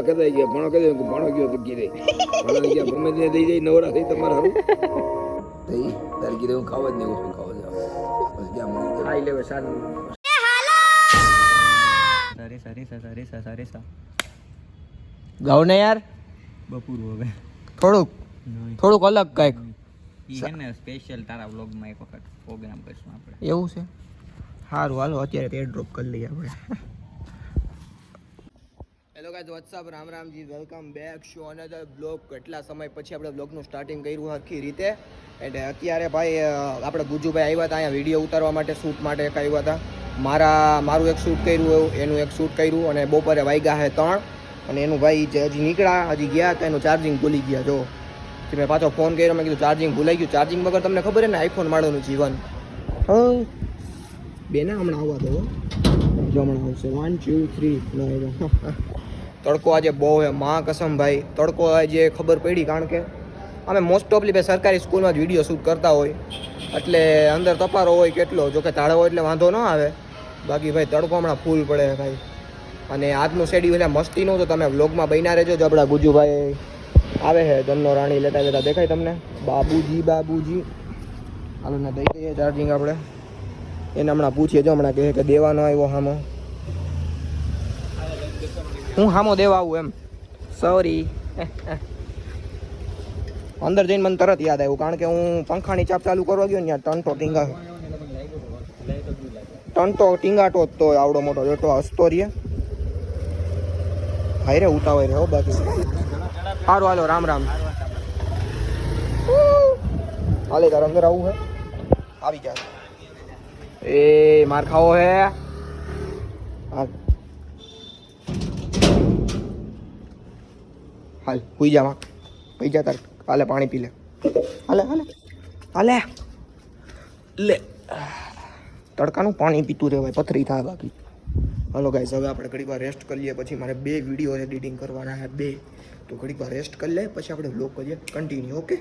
ઓલા કહેતા ગયા ભણો કહી ભણો ગયો તો ગીરે ભણો ગયા ગમે ત્યાં દઈ જાય નવરા થઈ તમારે હારું થઈ તારે ગીરે હું ખાવા જ નહીં ઓછું ખાવા જાવ બસ ગયા મને ખાઈ લેવે સારું. સરેસા રેસા સરેસા સરેસા ગાવ ને યાર? બપોર હવે. થોડુંક? થોડુંક અલગ કંઈક. ઈ હે ને સ્પેશિયલ તારા વ્લોગમાં એક વખત પ્રોગ્રામ કરશું આપણે. એવું છે? સારું હાલો અત્યારે તે ડ્રોપ કરી લઈએ આપણે. Hello guys what's up Ram Ramji welcome back show another blog કેટલા સમય પછી આપણે બ્લોગનું સ્ટાર્ટિંગ કર્યું હરખી રીતે? એટલે અત્યારે ભાઈ આપણે ગુજુભાઈ આવ્યા હતા, અહીંયા વીડિયો ઉતારવા માટે શૂટ માટે એક આવ્યા હતા. મારા, મારું એક શૂટ કર્યું એવું, એનું એક શૂટ કર્યું અને બપોરે વાગ્યા હે ત્રણ. અને એનું ભાઈ જે હજી નીકળ્યા, હજી ગયા તો એનું ચાર્જિંગ ભૂલી ગયા, જો. મેં પાછો ફોન કર્યો, મેં કીધું ચાર્જિંગ ભૂલાઈ ગયું. ચાર્જિંગ વગર તમને ખબર છે ને આઈફોન માળોનું જીવન. હા. બેના હમણાં આવવા દો જો આવશે વન ટુ થ્રી તડકો આજે બહુ હે મા કસમ ભાઈ, તડકો આજે ખબર પડી કારણ કે અમે મોસ્ટ ઓફલી ભાઈ સરકારી સ્કૂલમાં જ વીડિયો શૂટ કરતા હોય. એટલે અંદર તપારો હોય કેટલો, જો કે તાળો હોય એટલે વાંધો ન આવે. બાકી ભાઈ, તડકો હમણાં ફૂલ પડે ભાઈ. અને આજનું શેડ્યુલ મસ્તીનું તો તમે વ્લોગમાં બન્યા રહેજો. જો આપણા ગુજુભાઈ આવે છે, ધનનો રાણી લેતા લેતા દેખાય તમને. બાબુજી બાબુજી. હાલો, ને દઈ દઈએ ચાર્જિંગ આપણે. એને હમણાં પૂછીએ જો, હમણાં કહે કે દેવાનો આવ્યો હામો. હું હામો દેવા આવું એમ. સોરી અંદર જઈને મને તરત યાદ આવ્યું, કારણ કે હું પંખાની ચાપ ચાલુ કરવા ગયો ને ટંટો ટીંગા ટંટો ટીંગાટો તો આવડો મોટો જોટો હસતો રહીએ. હાય રે ઉતાવળ રે હો બાકી. સારું હાલો, રામ રામ. હાલે તાર અંદર આવું હે. આવી જાય એ માર ખાવો હે. હાલ હુઈ જા માં પી જા તાર. હાલે પાણી પી લે. હાલે હાલે. હાલે. લે. તડકાનું પાણી પીતું રહેવાય પથરી થાય બાકી. હલો ગાઈઝ હવે આપણે ઘડીક વાર રેસ્ટ કરી લઈએ પછી મારે બે વીડિયો એડિટિંગ કરવાના છે બે. તો ઘડીક વાર રેસ્ટ કરી લે પછી આપણે વ્લોગ કરીએ. Continue okay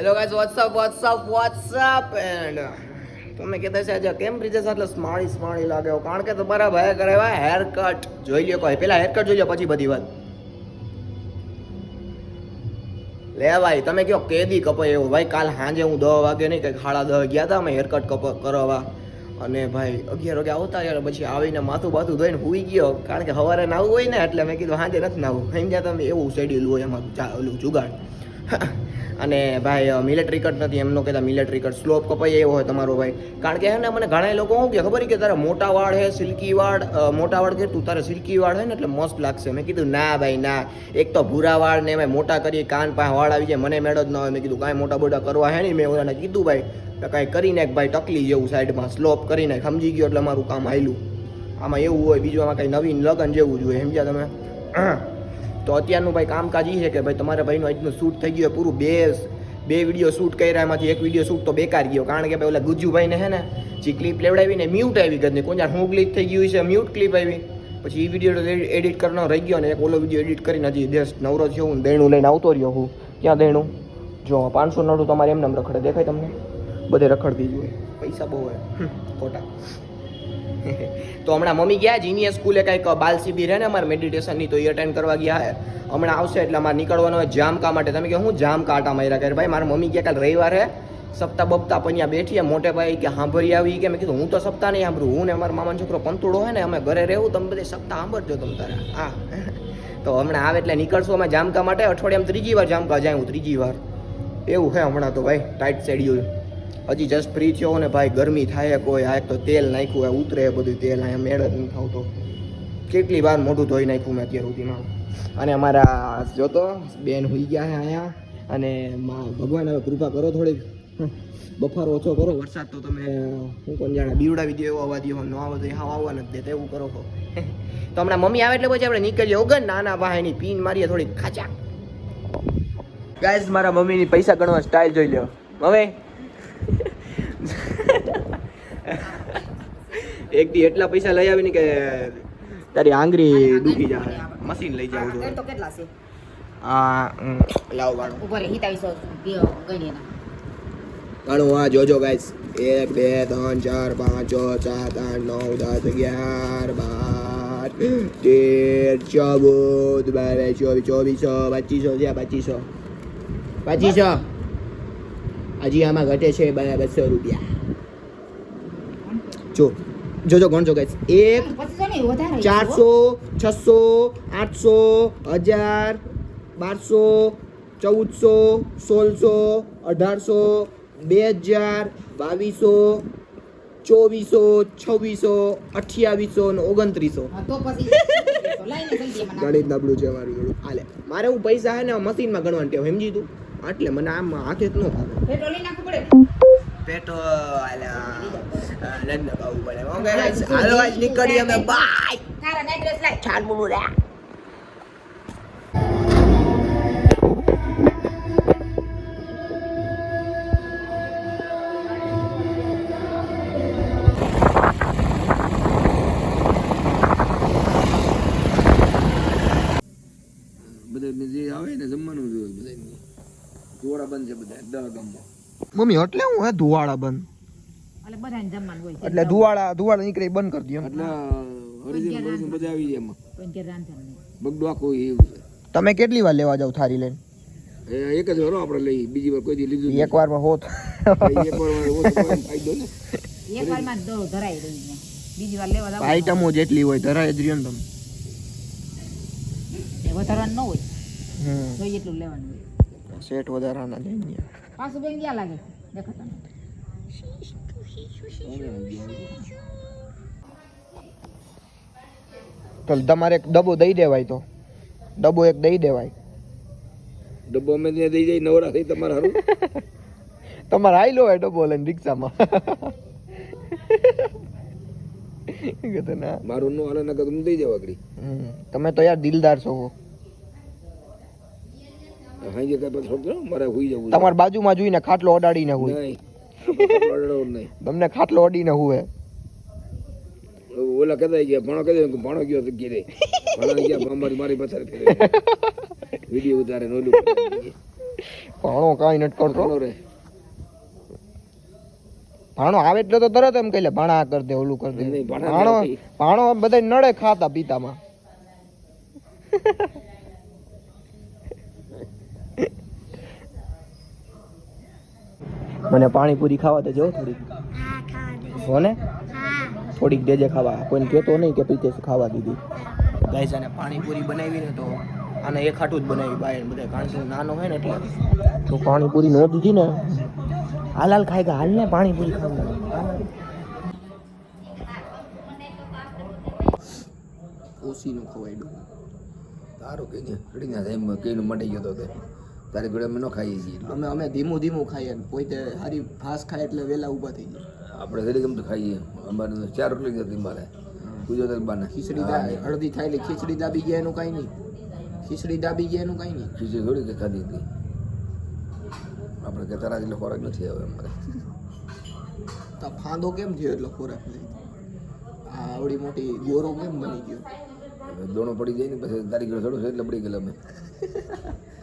hello guys what's up what's up what's up and તમે કહેતા છે આજે કેમ બ્રિજેસ? એટલે સ્માળી સ્માળી લાગે કારણ કે તમારા ભાઈ કરાવ્યા હેર કટ જોઈ લ્યો કોઈ. પેલા હેર કટ જોઈ લો પછી બધી વાત. લે ભાઈ, તમે કયો કેદી કપાય એવું? ભાઈ, કાલ સાંજે હું દસ વાગે નહીં, કંઈક સાડા દહ ગયા હતા અમે હેરકટ કપ કરવા અને ભાઈ, અગિયાર વાગે આવતા રહ્યા પછી આવીને માથું બાથું ધોઈને હુઈ ગયો. કારણ કે સવારે નાવું હોય ને, એટલે મેં કીધું સાંજે નથી નાવું સમજ્યા તમે એવું શેડ્યુલ હોય એમાં ઓલું જુગાડ. અને ભાઈ મિલિટરી કટ નથી. એમનો કહેતા મિલિટરી કટ સ્લોપ કપાઈ એવો હોય તમારો ભાઈ. કારણ કે હે ને, મને ઘણા લોકો શું કે ખબર કે તારા મોટા વાળ હે, સિલ્કી વાળ મોટા વાળ કે તું તારે સિલ્કી વાળ હે ને, એટલે મસ્ત લાગશે. મેં કીધું, ના ભાઈ, ના. એક તો ભૂરા વાળ ને એમાં મોટા કરી કાન પાસે વાળ આવી જાય, મને મેળો જ ન હોય મેં કીધું, કાંઈ મોટા બોટા કરવા હે નહીં. મેં ઓલાને કીધું, ભાઈ કાંઈ કરી નાખ, ભાઈ, ટકલી જેવું સાઈડમાં સ્લોપ કરી નાખ. સમજી ગયો એટલે મારું કામ હાલ્યું. આમાં એવું હોય, બીજું આમાં કંઈ નવીન લગન જેવું જોઈએ સમજ્યા તમે? તો અત્યારનું ભાઈ કામકાજ એ છે કે ભાઈ તમારા ભાઈનું આજનું શૂટ થઈ ગયું પૂરું બે બે વીડિયો શૂટ કર્યા, એમાંથી એક વીડિયો શૂટ તો બેકાર ગયો. કારણ કે ભાઈ ઓલા ગુજુભાઈને હે ને, જે ક્લિપ લેવડાવીને મ્યુટ આવી ગઈ કોઈ હું ક્લિપ થઈ ગયું છે મ્યુટ ક્લિપ આવી. પછી એ વીડિયો એડિટ કરવાનો રહી ગયો ને, એક ઓલો વીડિયો એડિટ કરીને હજી દેશ નવરો થયો હું દેણું લઈને આવતો રહ્યો હું. ક્યાં દેણું? જો, પાંચસો નોટું તમારે એમને એમ રખડે. દેખાય તમને? બધે રખડતી જોઈએ પૈસા બહુ હોય. ખોટા. તો હમણાં મમ્મી ગયા જીનિયર સ્કૂલે કંઈક બાલ શિબિર હે ને અમારે મેડિટેશનની, તો એ અટેન્ડ કરવા ગયા હે. હમણાં આવશે એટલે અમારે નીકળવાનો હોય જામકા માટે. તમે કે હું જામકા આટા માર્યા કરે? ભાઈ, મારા મમ્મી ગયા કાલે રવિવાર હે. સપ્તાહ બપ્તા પન્યા બેઠીએ મોટે ભાઈ કે સાંભળી આવી કે મેં કીધું, હું તો સપ્તાહ નહીં સાંભળું હું ને અમારા મામાનો છોકરો પંતુડો હોય ને, અમે ઘરે રહેવું, તમે બધે સપ્તાહ સાંભળજો તમે તારે. હા. તો હમણાં આવે એટલે નીકળશું અમે જામકા માટે. અઠવાડિયામાં ત્રીજી વાર જામકા જાય હું ત્રીજી વાર. એવું છે હમણાં તો ભાઈ ટાઈટ શેડ્યુલ હજી જસ્ટ ફ્રી થયો ને ભાઈ, ગરમી થાય કોઈ, આ એક તો તેલ નાખ્યું, આ ઉતરે બધું તેલ, અહીંયા મેળ જ નથી આવતો કેટલી વાર મોઢું ધોઈ નાખ્યું મેં અત્યાર સુધીમાં. અને અમારા જોતો બેન હોઈ ગયા છે અહીંયા. અને મા, ભગવાન હવે કૃપા કરો થોડીક. બફારો ઓછો કરો, વરસાદ તો તમે, હું કોણ જાણે, બીવડાવી દો એવો આવવા દો ન આવો તો હા આવવા નથી દેતા, એવું કરો તો હમણાં મમ્મી આવે એટલે પછી આપણે નીકળીએ. ઓગન નાના ભાઈની પીન મારીએ થોડીક. ખાચા. ગાઈઝ મારા મમ્મીની પૈસા ગણવા સ્ટાઇલ જોઈ લ્યો. હવે એક દી એટલા પૈસા લઈ આવીને કે તારી આંગળી દુખી જાય. મશીન લઈ જાવ તો કેટલા છે? આ લાવ વાળો ઉપર હિતાવીસો ગણી એના. ઘણું આ જોજો ગાઈસ એક બે ત્રણ ચાર પાંચ છ સાત આઠ નવ દસ અગિયાર બાર તેર ચૌદ બાર ચોવીસ ચોવીસો પચીસો થયા પચીસો. પચીસો. હજી આમાં ઘટે છે બસો રૂપિયા. જો જોજો ગણજો ગાઈસ એક ચારસો છસો આઠસો હજાર બારસો ચૌદસો સોળસો અઢારસો બે હજાર બાવીસો ચોવીસો છવ્વીસો અઠ્યાવીસો ને ઓગણત્રીસો. ગણિત નબળું છે મારું થોડું હાલે મારે હું પૈસા હે ને મશીનમાં ગણવાનું ટેવ સમજી તું? એટલે મને આમ હાથે જ ન ફાવે પેટ્રોલ લઈ નાખવું પડે. પેટ્રોલ લંડ ખાવું પડે. ઓકે હાલો આજ નીકળીએ અમે. બાય તારા નાઈટ ડ્રેસ લાય. ચાલ બોલું રે મમ્મી એટલે હું હે ધુવાળા બંધ. એટલે બધાને જમવાનું હોય એટલે ધુવાળા ધુવાળા નીકળે બંધ કરી દો એટલે હરિજન હરિજન બધા આવી જાય એમાં. બગડો આખો એવું છે. તમે કેટલી વાર લેવા જાવ થારી લઈને? એક જ વાર આપણે લઈ. બીજી વાર કોઈ દી લીધું એક એક વારમાં હોત એક વારમાં હોત ફાયદો ને એક વારમાં દો ધરાઈ રહી બીજી વાર લેવા જાવ આઈટમો જેટલી હોય ધરાય જ રહ્યો ને તમે. એ વધારવાનું ન હોય. હમ. જોઈએ એટલું લેવાનું હોય. સેટ વધારાના છે અહીંયા. પાછું બેન ક્યાં લાગે છે? દેખાતા નથી. તમારે એક ડબ્બો દઈ દેવાય તો. ડબ્બો એક દઈ દેવાય. ડબ્બો અમે ત્યાં દઈ જાય નવરા થઈ તમારે હારું. તમારે આવી હોય ડબ્બો લઈને રિક્ષામાં. મારું નો હાલે નકર તમે દઈ જાવ આગળ. હમ. તમે તો યાર દિલદાર છો હાઈ કઈ પછી છોકરો મારે હુઈ જવું તમાર બાજુમાં જોઈને ખાટલો અડાડીને હોય નહીં તમને ખાટલો અડીને હુવે. ઓલા કદાઈ ગયા ભણો દે ભણો ગયો તો ઘેરે. ભણો ગયા અમારી મારી પાછળ ફેરે વીડિયો ઉતારે નોલું ભણો કાંઈ નટ કરતો. ભણો રે. ભાણો આવે એટલે તો તરત એમ કહી લે ભાણા કર દે ઓલું કર દે. ભાણો. ભાણો બધા નડે ખાતા પીતામાં. મને પાણીપુરી ખાવા દેજો થોડીક. હો ને? થોડીક દેજે ખાવા. કોઈને કહેતો નહીં કે પીતે ખાવા દીધી. ગાઈસ આને પાણીપુરી બનાવી ને તો આને એક હાટું જ બનાવી બાય બધા. કારણ કે નાનો હોય ને એટલે. તો પાણીપુરી ન દીધી ને. હાલ હાલ ખાય હાલ ને પાણીપુરી ખાવું. ઓછીનું ખવાય તારું કઈ ને રડી ના થાય કઈનું મટી ગયો તો તે. તારી જોડે અમે ન ખાઈએ છીએ. અમે અમે ધીમું ધીમું ખાઈએ કોઈ પોતે હારી ફાસ ખાય એટલે વહેલા ઊભા થઈ જાય. આપણે ઘરે ગમતું ખાઈએ. અમારે ચાર રોટલી જતી મારે. ગુજરાત બાને. ખીચડી હળદી અડધી થાય એટલે ખીચડી દાબી ગયા એનું કાંઈ નહીં. ખીચડી દાબી ગયા એનું કાંઈ નહીં. ખીચડી થોડી કે ખાધી હતી. આપણે કે તારા જેટલો ખોરાક નથી હવે અમારે તો ફાંદો કેમ થયો એટલો ખોરાક લઈ? આ આવડી મોટી ગોરો કેમ બની ગયો? દોણો પડી જાય ને પછી તારી ઘરે થોડું છે એટલે પડી ગયેલા અમે.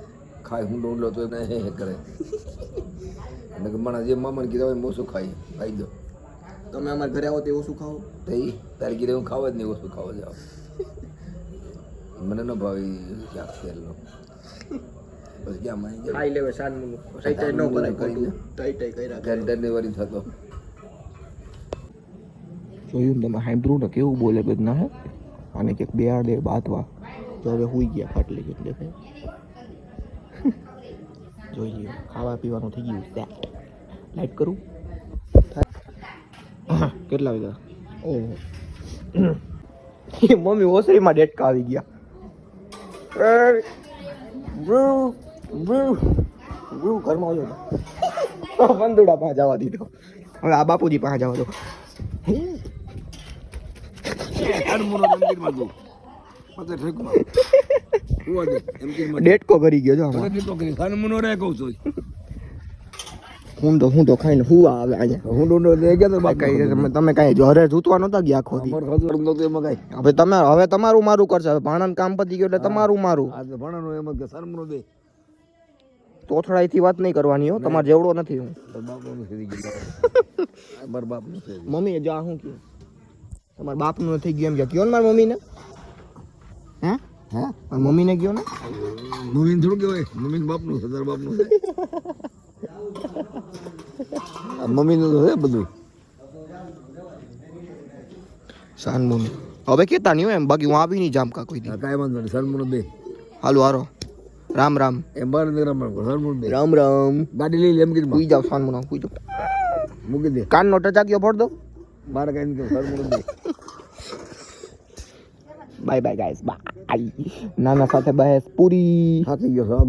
ખાય હું હુંડો તો એને હે કરે. એટલે કે માણસ જે મામાને કીધા હોય એમ ઓછું ખાઈ ખાઈ દો. તમે અમારા ઘરે આવો તો ઓછું ખાઓ. તો એ તારી કીધે હું ખાવા જ નહીં ઓછું ખાવા જાવ મને ન ભાવી ક્યાંક તેલનો પછી ક્યાં માની ખાઈ લેવે સાનમું ટાઈ ટાઈ ન કરાય ખોટું. ટાઈ ટાઈ કર્યા ઘર ડિલિવરી થતો. જોયું ને તમે સાંભળ્યું ને? કેવું બોલે બધા હે અને કે બે દે બાતવા. તો હવે હુઈ ગયા ખાટલી કેટલી દેખાય જોઈ લ્યો ખાવા પીવાનું થઈ ગયું ત્યાં લાઈટ કરું કેટલા વાગ્યા ઓહો મમ્મી ઓસરીમાં ડેટકા આવી ગયા ઘરમાં આવ્યો બંદુડા પાસે જવા દીધો હવે આ બાપુજી પાસે જવા દો મંદિરમાં ડેટકો કરી ગયો જો હરમુનો રે કહું છું. હું તો હું તો ખાઈને હું આવે અહીંયા હું ડોંડો લઈ ગયા તો બાકી તમે તમે કઈ જોરે જૂતવા નતા ગયા આખો દી. હવે તમે હવે તમારું મારું કરશે. હવે ભાણાનું કામ પતી ગયું એટલે તમારું મારું. આ તો એમ કે શરમનો દે. તોથડાઈથી વાત નહીં કરવાની હો. તમારે જેવડો નથી હું. મમ્મી જા હું કયું તમારા બાપનું નથી ગયું એમ કે. કયો ને મારા મમ્મીને? હે? હા? મમ્મી મમ્મીને ગયો ને? મમ્મીને થોડું કહેવાય. મમ્મીને બાપનું છે તારા બાપનું મમ્મીનું તો છે બધું. સાનમુનું હવે કેતા નહીં હોય એમ. બાકી હું આવી નહીં જામ કા કોઈ દી. આ કાંઈ વાંધો નહીં. સરમુણ બે. હાલો હારો. રામ રામ. એમ બાર ને રમણ સરમુણ બે. રામ રામ. ગાડી લઈ લે એમ કીધું કુઈ જાવ સાનમુના કુઈ જાવ મૂકી દે. કાનનો ટચાક્યો ફોડ દો. બાર કાંઈ નહીં સરમુણ બે. બાય બાય ગાઈસ બાય નાના સાથે બહેસ પૂરી. થાકી ગયો